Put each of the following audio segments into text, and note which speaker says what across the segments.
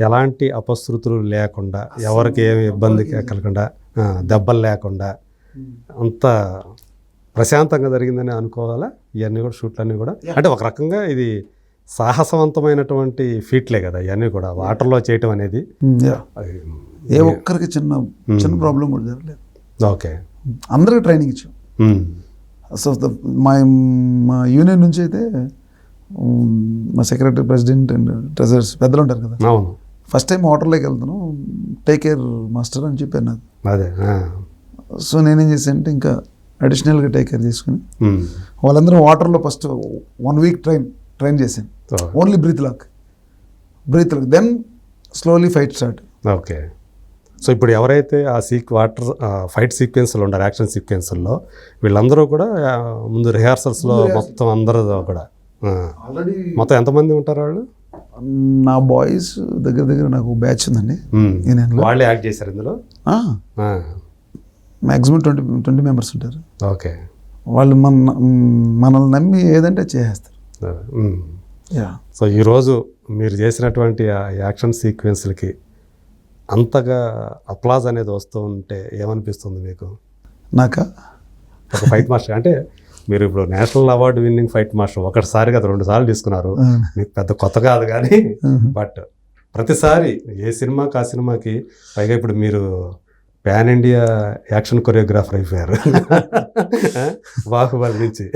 Speaker 1: ఎలాంటి అపశృతులు లేకుండా ఎవరికి ఏమి ఇబ్బంది కలగకుండా దెబ్బలు లేకుండా అంత ప్రశాంతంగా జరిగిందని అనుకోవాలా? ఇవన్నీ కూడా షూట్లన్నీ కూడా? అంటే ఒక రకంగా ఇది సాహసవంతమైనటువంటి ఫీట్లే కదా ఇవన్నీ కూడా వాటర్లో చేయటం అనేది.
Speaker 2: ఏ ఒక్కరికి చిన్న చిన్న ప్రాబ్లం కూడా జరగలేదు.
Speaker 1: ఓకే.
Speaker 2: అందరికీ ట్రైనింగ్ ఇచ్చాం. ద- మా మా యూనియన్ నుంచి అయితే మా సెక్రటరీ ప్రెసిడెంట్ అండ్ ట్రెజర్స్ పెద్దలు ఉంటారు కదా.
Speaker 1: అవును.
Speaker 2: ఫస్ట్ టైం వాటర్లోకి వెళ్తాను టేక్ కేర్ మాస్టర్ అని చెప్పారు నాకు.
Speaker 1: అదే
Speaker 2: సో నేనేం చేశాను అంటే ఇంకా అడిషనల్గా టేక్ కేర్ చేసుకుని వాళ్ళందరూ వాటర్లో first one week train train చేశాను. Only breath lock breath lock then slowly fight start
Speaker 1: okay. So ఇప్పుడు ఎవరైతే ఆ సీక్ వాటర్ ఫైట్ సీక్వెన్స్లో ఉంటారు యాక్షన్ సీక్వెన్స్లో వీళ్ళందరూ కూడా ముందు రిహార్సల్స్లో మొత్తం అందరూ కూడా.
Speaker 2: ఆల్రెడీ
Speaker 1: మొత్తం ఎంతమంది ఉంటారు వాళ్ళు?
Speaker 2: నా బాయ్స్ దగ్గర దగ్గర నాకు బ్యాచ్ ఉందండి. యూనియన్లో
Speaker 1: వాళ్ళే యాక్ట్ చేశారు ఇందులో?
Speaker 2: మ్యాక్సిమం ట్వంటీ ట్వంటీ మెంబర్స్ ఉంటారు.
Speaker 1: ఓకే.
Speaker 2: వాళ్ళు మన మనల్ని నమ్మి ఏదంటే చేసేస్తారు. యా
Speaker 1: సో ఈరోజు మీరు చేసినటువంటి ఆ యాక్షన్ సీక్వెన్స్లకి అంతగా అప్లాజ్ అనేది వస్తూ ఉంటే ఏమనిపిస్తుంది మీకు?
Speaker 2: నాకా?
Speaker 1: ఒక ఫైట్ మాస్టర్ అంటే మీరు ఇప్పుడు national award winning fight master ఒకటిసారి కదా రెండు సార్లు తీసుకున్నారు. మీకు పెద్ద కొత్త కాదు కానీ. బట్ ప్రతిసారి ఏ సినిమాకి ఆ సినిమాకి పైగా ఇప్పుడు మీరు పాన్ ఇండియా యాక్షన్ కొరియోగ్రాఫర్ అయిపోయారు. బాహుబలి నుంచి.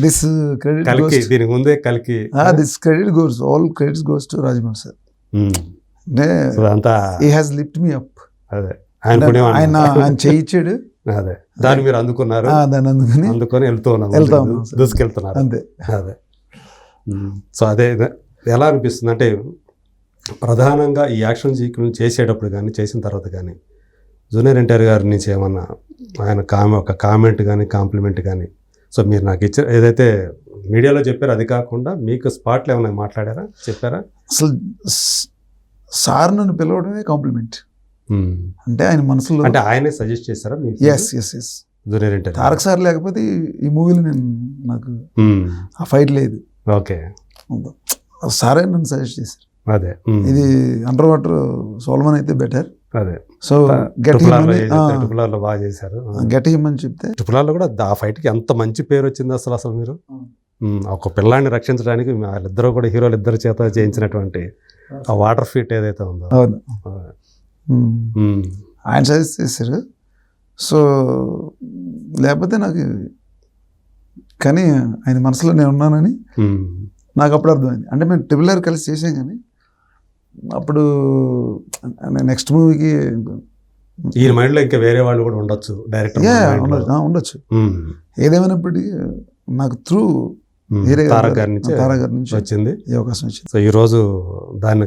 Speaker 2: దిస్ క్రెడిట్
Speaker 1: కలికి దీనికి ముందే కలికి.
Speaker 2: This credit goes all credits goes to Rajamouli sir. అంటే
Speaker 1: అంతా
Speaker 2: ఈ హ్యాస్ లిఫ్ట్ మీ అప్
Speaker 1: అదే. ఆయన.
Speaker 2: ఆయన చేయించాడు.
Speaker 1: అదే. దాన్ని మీరు అందుకున్నారు.
Speaker 2: దాన్ని అందుకని
Speaker 1: అందుకొని వెళ్తూ. దూసుకెళ్తున్నారు.
Speaker 2: అంతే.
Speaker 1: అదే. సో అదే. ఎలా అనిపిస్తుంది అంటే ప్రధానంగా ఈ యాక్షన్ సీక్వెన్స్ చేసేటప్పుడు కానీ చేసిన తర్వాత కానీ జూనియర్ ఎన్టీఆర్ గారి నుంచి ఏమన్నా ఆయన కామె ఒక కామెంట్ కానీ కాంప్లిమెంట్ కానీ సో మీరు నాకు ఇచ్చే ఏదైతే మీడియాలో చెప్పారో అది కాకుండా మీకు స్పాట్లో ఏమైనా మాట్లాడారా? చెప్పారా?
Speaker 2: అసలు సార్ నన్ను పిలవడమే కాంప్లిమెంట్. అంటే ఆయన మనసులో
Speaker 1: అంటే ఆయనే సజెస్ట్ చేశారా
Speaker 2: yes yes yes Tarak sir లేకపోతే ఈ- మూవీలో నేను నాకు
Speaker 1: ఉమ్.
Speaker 2: ఆ ఫైట్ లేదు.
Speaker 1: ఓకే
Speaker 2: సారే నన్ను సజెస్ట్ చేశారు.
Speaker 1: అదే. ఉమ్.
Speaker 2: ఇది అండర్ వాటర్ సోల్మన్ అయితే బెటర్
Speaker 1: అదే.
Speaker 2: సో గెట్
Speaker 1: ఆర్లో బాగా చేశారు.
Speaker 2: గెట్ చెప్తే
Speaker 1: ట్రిపుల్ ఆర్లో కూడా ఆ ఫైట్కి ఎంత మంచి పేరు వచ్చింది అసలు అసలు మీరు? ఒక పిల్లాన్ని రక్షించడానికి వాళ్ళిద్దరూ కూడా హీరోలు ఇద్దరు చేత చేయించినటువంటి ఆ. వాటర్ ఫీట్ ఏదైతే ఉందో.
Speaker 2: ఆయన సజెస్ట్ చేశారు. సో లేకపోతే నాకు కానీ ఆయన మనసులో నేను ఉన్నానని
Speaker 1: ఉమ్,
Speaker 2: నాకు అప్పుడు అర్థమైంది. అంటే మేము ట్రిపుల్ ఆర్ కలిసి చేసాం కానీ అప్పుడు నెక్స్ట్ మూవీకి
Speaker 1: ఈయన మైండ్లో ఇంకా వేరే వాళ్ళు కూడా ఉండొచ్చు డైరెక్టర్
Speaker 2: యా ఉండొచ్చు. ఉండొచ్చు. ఏదేమైనప్పటికీ నాకు త్రూ వేరే
Speaker 1: తారక్ గారి నుంచి
Speaker 2: తారా గారి నుంచి
Speaker 1: వచ్చింది.
Speaker 2: ఈ అవకాశం వచ్చింది.
Speaker 1: సో ఈరోజు దాన్ని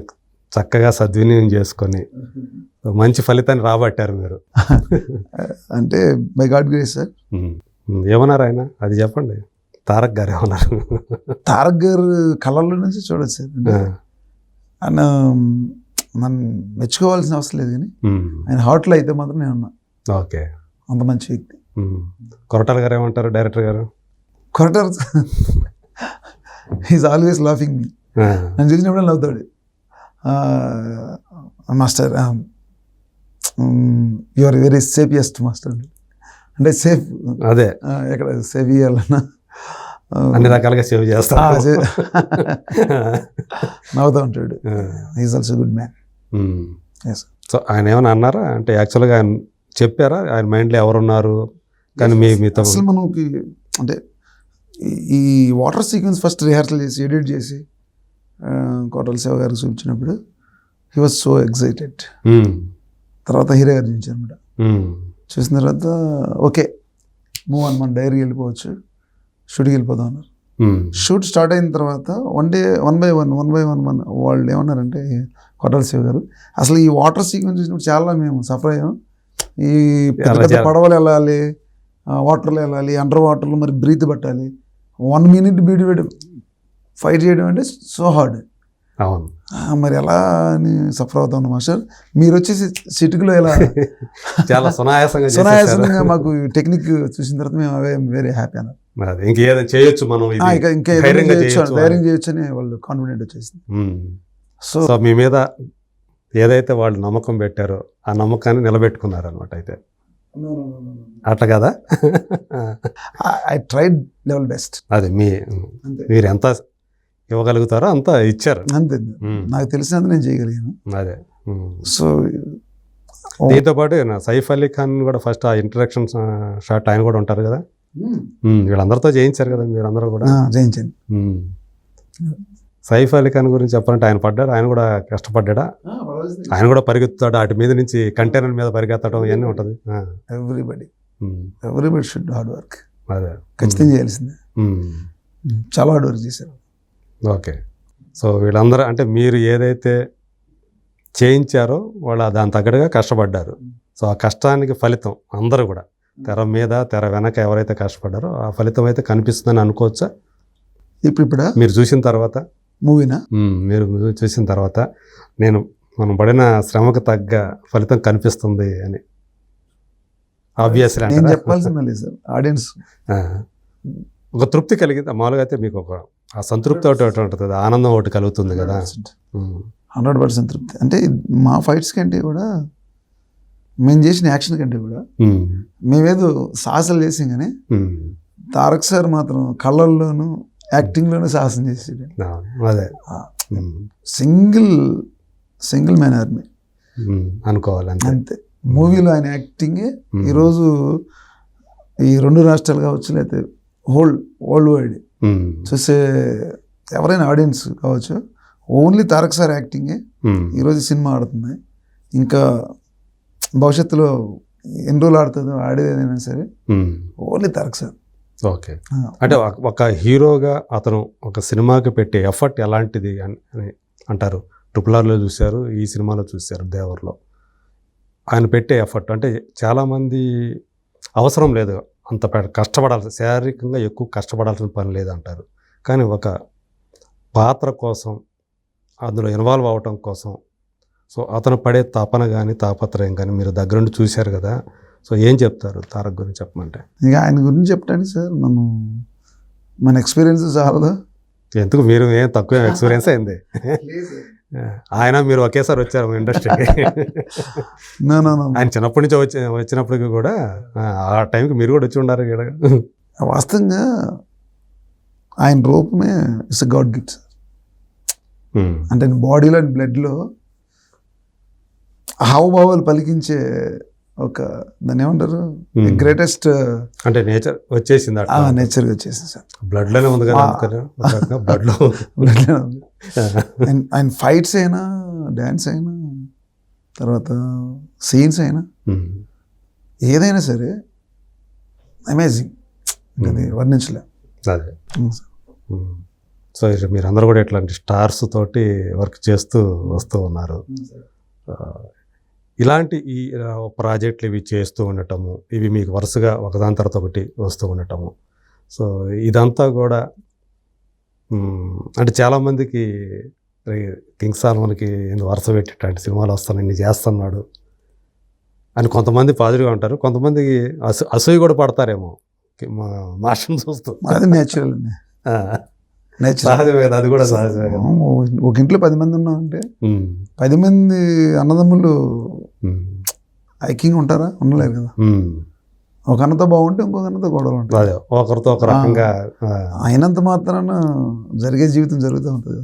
Speaker 1: చక్కగా సద్వినియోగం చేసుకొని మంచి ఫలితాన్ని రాబట్టారు మీరు.
Speaker 2: అంటే బై గాడ్ గ్రేస్ సార్.
Speaker 1: ఏమన్నారు ఆయన? అది చెప్పండి. తారక్ గారు ఏమన్నారు?
Speaker 2: తారక్ గారు కళల్లో నుంచి చూడొచ్చు ఆయన నన్ను మెచ్చుకోవాల్సిన అవసరం లేదు కానీ ఆయన హార్ట్లో అయితే మాత్రం నేను ఉన్నా.
Speaker 1: ఓకే.
Speaker 2: అంత మంచి వ్యక్తి.
Speaker 1: కొరటాల గారు ఏమంటారు డైరెక్టర్ గారు?
Speaker 2: Koratala is always laughing me నన్ను చూసినప్పుడు నవ్వుతాడు. Master you are very safest master అంటే సేఫ్
Speaker 1: అదే.
Speaker 2: ఎక్కడ సేఫ్ ఇవ్వాలన్నా
Speaker 1: అన్ని రకాలుగా సేవ్
Speaker 2: సే- నవ్వుతూ ఉంటాడు. Is also good man
Speaker 1: so ఆయన ఏమైనా అన్నారా? అంటే యాక్చువల్గా ఆయన చెప్పారా? ఆయన మైండ్లో ఎవరున్నారు? కానీ మీ మీతో
Speaker 2: అసలు మనకి అంటే ఈ- వాటర్ సీక్వెన్స్ ఫస్ట్ రిహార్సల్ చేసి ఎడిట్ చేసి కోటల శివ గారికి చూపించినప్పుడు హీ వాజ్ సో ఎక్సైటెడ్ తర్వాత హీరో గారు చూపించారు అనమాట
Speaker 1: ఉమ్,
Speaker 2: చూసిన తర్వాత ఓకే మూవ్ అని మన డైరీకి వెళ్ళిపోవచ్చు. షూట్కి వెళ్ళిపోదాం అన్నారు. షూట్ స్టార్ట్ అయిన తర్వాత one day one by one one by one one వాళ్ళు ఏమన్నారంటే కొట్టాల శివ గారు అసలు ఈ వాటర్ సీక్వెన్స్ చూసినప్పుడు చాలా మేము సఫర్ అయ్యాం. ఈ పెద్ద పడవలు వెళ్ళాలి వాటర్లో వెళ్ళాలి అండర్ వాటర్లో మరి బ్రీత్ పట్టాలి. వన్ మినిట్ బీడి ఫైట్ చేయడం అంటే సో హార్డ్.
Speaker 1: అవును.
Speaker 2: మరి ఎలా అని సఫర్ అవుతాం మాస్టర్? మీరు వచ్చేసి సిటికలో ఎలా?
Speaker 1: చాలా సునాయాసంగా.
Speaker 2: సునాయాసంగా మాకు టెక్నిక్ చూసిన తర్వాత మేము అవే వెరీ హ్యాపీ అన్నారు.
Speaker 1: ఇంకేదైనా చేయొచ్చు మనం
Speaker 2: ఇంకా ధైర్యం చేయొచ్చు అని. వాళ్ళు కాన్ఫిడెంట్ వచ్చేసింది. సో
Speaker 1: మీ మీద ఏదైతే వాళ్ళు నమ్మకం పెట్టారో ఆ నమ్మకాన్ని నిలబెట్టుకున్నారు అనమాట అయితే అట్లా కదా?
Speaker 2: ఐ ట్రైడ్ లెవెల్ బెస్ట్
Speaker 1: అది మీ మీరు ఎంత ఇవ్వగలుగుతారో అంత ఇచ్చారు.
Speaker 2: అంతే. నాకు తెలిసినంత నేను చేయగలిగాను.
Speaker 1: అదే.
Speaker 2: సో
Speaker 1: దీంతో పాటు సైఫ్ అలీ ఖాన్ కూడా ఫస్ట్ ఆ ఇంట్రడక్షన్ షాట్ ఆయన కూడా ఉంటారు కదా? వీళ్ళందరితో చేయించారు కదా మీరందరూ కూడా?
Speaker 2: జయించండి.
Speaker 1: సైఫ్ అలీ ఖాన్ గురించి చెప్పాలంటే ఆయన పడ్డాడు ఆయన కూడా కష్టపడ్డా ఆయన కూడా పరిగెత్తుతాడు అటు మీద నుంచి కంటైనర్ మీద పరిగెత్తడం ఇవన్నీ ఉంటుంది.
Speaker 2: Everybody everybody should hard work
Speaker 1: అదే.
Speaker 2: ఖచ్చితంగా చేయాల్సిందే. చాలా హార్డ్ వర్క్ చేశారు.
Speaker 1: ఓకే. సో వీళ్ళందరూ అంటే మీరు ఏదైతే చేయించారో వాళ్ళు దాని తగ్గట్టుగా కష్టపడ్డారు. సో ఆ కష్టానికి ఫలితం అందరూ కూడా. తెర మీద తెర వెనక ఎవరైతే కష్టపడ్డారో ఆ ఫలితం అయితే కనిపిస్తుందని అనుకోవచ్చా?
Speaker 2: ఇప్పుడు ఇప్పుడు
Speaker 1: మీరు చూసిన తర్వాత?
Speaker 2: మూవీనా?
Speaker 1: మీరు చూసిన తర్వాత నేను మనం పడిన శ్రమకు తగ్గ ఫలితం కనిపిస్తుంది అని. ఆబ్వియస్లీ
Speaker 2: చెప్పాల్సిందే సార్ ఆడియన్స్.
Speaker 1: ఒక తృప్తి కలిగింది. మామూలుగా అయితే మీకు ఒక ఆ సంతృప్తి ఒకటి ఉంటుంది ఆనందం ఒకటి కలుగుతుంది కదా.
Speaker 2: హండ్రెడ్ పర్సెంట్ తృప్తి. అంటే మా ఫైట్స్ కంటే కూడా మేము చేసిన యాక్షన్ కంటే కూడా మేమేదో సాహసాలు చేసాం కానీ. తారక్ సార్ మాత్రం కళ్ళల్లోనూ యాక్టింగ్లోనూ సాహసం
Speaker 1: అవును, అదే.
Speaker 2: సింగిల్ సింగిల్ మ్యాన్ ఆర్మీ
Speaker 1: అనుకోవాలి అంతే.
Speaker 2: మూవీలో ఆయన యాక్టింగే ఈరోజు ఈ రెండు రాష్ట్రాలు కావచ్చు లేకపోతే హోల్ వరల్డ్ వైడ్ చూసే ఎవరైనా ఆడియన్స్ కావచ్చు ఓన్లీ తారక్ సార్ యాక్టింగే ఈరోజు సినిమా ఆడుతుంది. ఇంకా భవిష్యత్తులో ఎన్ని రోజులు ఆడుతుందో ఆడేదైనా సరే ఓన్లీ తారక్ సార్
Speaker 1: ఓకే అంటే ఒక- హీరోగా అతను ఒక సినిమాకి పెట్టే ఎఫర్ట్ ఎలాంటిది అని అని అంటారు. ట్రిపుల్ ఆర్లో చూశారు ఈ సినిమాలో చూశారు దేవర్లో. ఆయన పెట్టే ఎఫర్ట్ అంటే చాలామంది అవసరం లేదు. అంత పె- కష్టపడాల్సి శారీరకంగా ఎక్కువ కష్టపడాల్సిన పని లేదంటారు. కానీ ఒక పాత్ర కోసం అందులో ఇన్వాల్వ్ అవ్వటం కోసం సో అతను పడే తపన కానీ తాపత్రయం కానీ మీరు దగ్గరుండి చూశారు కదా సో ఏం చెప్తారు తారక్ గురించి చెప్పమంటే?
Speaker 2: ఇక ఆయన గురించి చెప్పడానికి సార్ మనం మన ఎక్స్పీరియన్స్ చాలా.
Speaker 1: ఎందుకు మీరు ఏం తక్కువ ఎక్స్పీరియన్స్ అయింది? ఆయన మీరు ఒకేసారి వచ్చారు ఇండస్ట్రీకి. ఆయన చిన్నప్పటి నుంచి వచ్చి వచ్చినప్పటికి కూడా ఆ, టైంకి మీరు కూడా వచ్చి ఉండారు ఇక్కడ
Speaker 2: వాస్తవంగా ఆయన రూపమే ఇట్స్ గాడ్ గిఫ్ట్ సార్ అంటే బాడీలో అండ్ బ్లడ్లో హావభావాలు పలికించే ఒక దాన్ని ఏమంటారు. గ్రేటెస్ట్
Speaker 1: అంటే నేచర్ వచ్చేసింది
Speaker 2: నేచర్గా వచ్చేసింది సార్
Speaker 1: బ్లడ్లోనే ఉంది కదా
Speaker 2: ఆ.
Speaker 1: బ్లడ్లో
Speaker 2: Blood లో ఉంది. ఆయన ఫైట్స్ అయినా డ్యాన్స్ అయినా తర్వాత సీన్స్ అయినా
Speaker 1: ఉమ్,
Speaker 2: ఏదైనా సరే అమేజింగ్ అది వర్ణించలే.
Speaker 1: అదే. సో ఇట్లా మీరందరూ కూడా ఇట్లాంటి స్టార్స్ తోటి వర్క్ చేస్తూ వస్తూ ఉన్నారు. ఇలాంటి ఈ ప్రాజెక్టులు ఇవి చేస్తూ ఉండటము ఇవి మీకు వరుసగా ఒకదాని తర్వాత ఒకటి వస్తూ ఉండటము. సో ఇదంతా కూడా అంటే చాలామందికి "రే, కింగ్ సాల్మన్కి ఏంది వరుస పెట్టేటంటి సినిమాలు వస్తాను ఇన్ని చేస్తున్నాడు అని కొంతమంది పాజిటివ్గా ఉంటారు. కొంతమంది అసూ అసూయ కూడా పడతారేమో. మా మాస్టర్ని చూస్తూ.
Speaker 2: అది నేచురల్ అండి. నేచురల్
Speaker 1: అది కూడా సహజమే
Speaker 2: ఒక ఇంట్లో పది మంది ఉన్నామంటే పది మంది అన్నదమ్ములు ఐకింగ్ ఉంటారా? ఉండలేరు కదా. ఒక అన్నతో బాగుంటే ఇంకొక అన్నతో గొడవలు ఉంటాయి.
Speaker 1: ఒకరితో ఒక రకంగా
Speaker 2: అయినంత మాత్రాన జరిగే జీవితం జరుగుతూ ఉంటుంది.